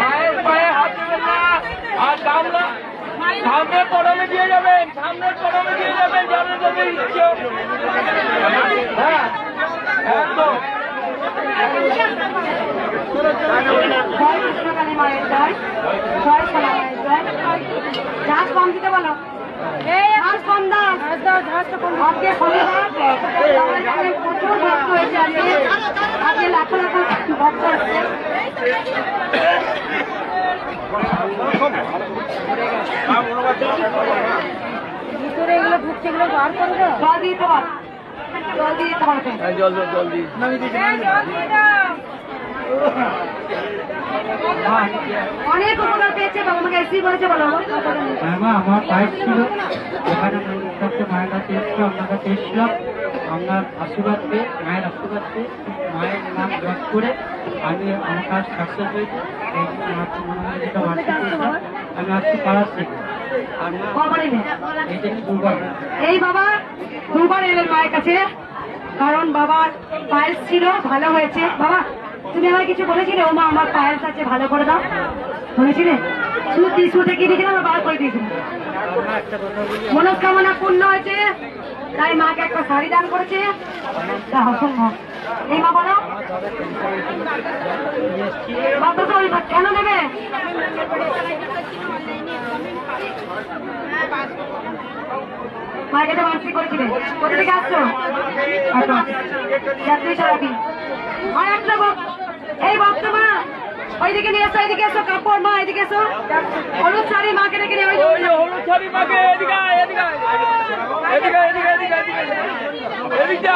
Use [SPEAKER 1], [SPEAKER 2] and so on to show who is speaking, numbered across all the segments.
[SPEAKER 1] মায়ের জয়
[SPEAKER 2] আর সামনে দিয়ে যাবেন সামনে দিয়ে যাবেন যাদের যাদের ইচ্ছে হ্যাঁ একদম
[SPEAKER 3] জয় কৃষ্ণকালী মায়ের জয় জয় সোনা মায়ের জয় ঝাঁস কম দিতে বলো কম দাও। আজকে শনিবার প্রচুর ভক্ত হয়েছে আজকে লাখো লাখো ভক্ত হচ্ছে ভিতরে এগুলো ঢুকছে এগুলো বার করে দাও জল দিয়ে। দিতে পারো জল দিয়ে দিতে পারবে
[SPEAKER 1] জল জল জল দিই
[SPEAKER 3] অনেক উপকার পেয়েছে বাবা আমাকে এসি বলেছে বলো
[SPEAKER 4] হ্যাঁ মা আমার পাইপ ছিল। কাছে মায়ের কাছে এসেছিল আপনার কাছে এসেছিলাম। আপনার আশীর্বাদ পেয়ে মায়ের আশীর্বাদ পেয়ে মায়ের নাম জপ করে আমি আমার কাজ সাকসেস হয়েছে। হয় আমি আজকে পাড়ার এই
[SPEAKER 3] বাবা দুবার এলেন মায়ের কাছে। কারণ বাবার পায়েস ছিল ভালো হয়েছে। বাবা তুমি আমার কিছু বলেছিলে? ও মা আমার পায়েস আছে ভালো করে দাও। বলেছিলে? শুধু টিসু থেকে দিয়েছিলাম বার করে দিয়েছিলাম। মনস্কামনা পূর্ণ হয়েছে। তাই মাকে একটা শাড়ি দান করেছে। তা মা এই মা কেন দেবে? মায়ের কাছে মানসিক করেছিলে। কোথা থেকে আসছো? আচ্ছা। আর একটা এই ভক্ত মা। ওইদিকে নিয়ে এসো এইদিকে এসো কাপড় মা এদিকে এসো। হলুদ শাড়ি মাকে রেখে নিয়ে
[SPEAKER 2] হলুদ শাড়ি মাকে এদিকে এদিকে এদিকে এদিকে এদিকে এদিকে এদিকে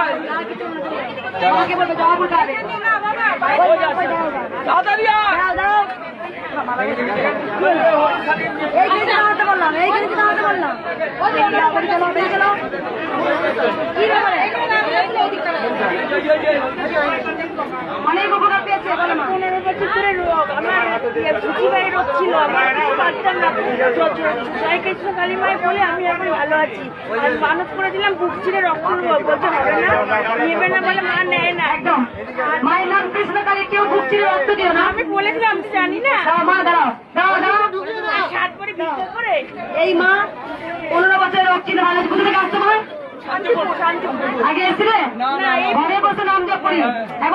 [SPEAKER 5] আমার রোগ ছিল আমার কিছু পারতাম না। জয় কৃষ্ণ কালী বলে আমি এখন ভালো আছি। আর মানত করে দিলাম বুক ছিঁড়ে রক্ত বলতে হবে না। নেবে না বলে মা নেয় না
[SPEAKER 3] একদম। মায়ের নাম কৃষ্ণকালী কেউ ভুগছিল রক্ত দিও না।
[SPEAKER 5] আমি বলেছিলাম জানি না।
[SPEAKER 3] মা দাঁড়াও দাও দাও।
[SPEAKER 5] সাত করে বিক্রি করে।
[SPEAKER 3] এই মা পনেরো বছরের রোগ ছিল ভালো কোথা থেকে
[SPEAKER 5] শান্তিপুর
[SPEAKER 3] আগে এসেছিলে? ঘরে বসে নাম জপ করি। এখন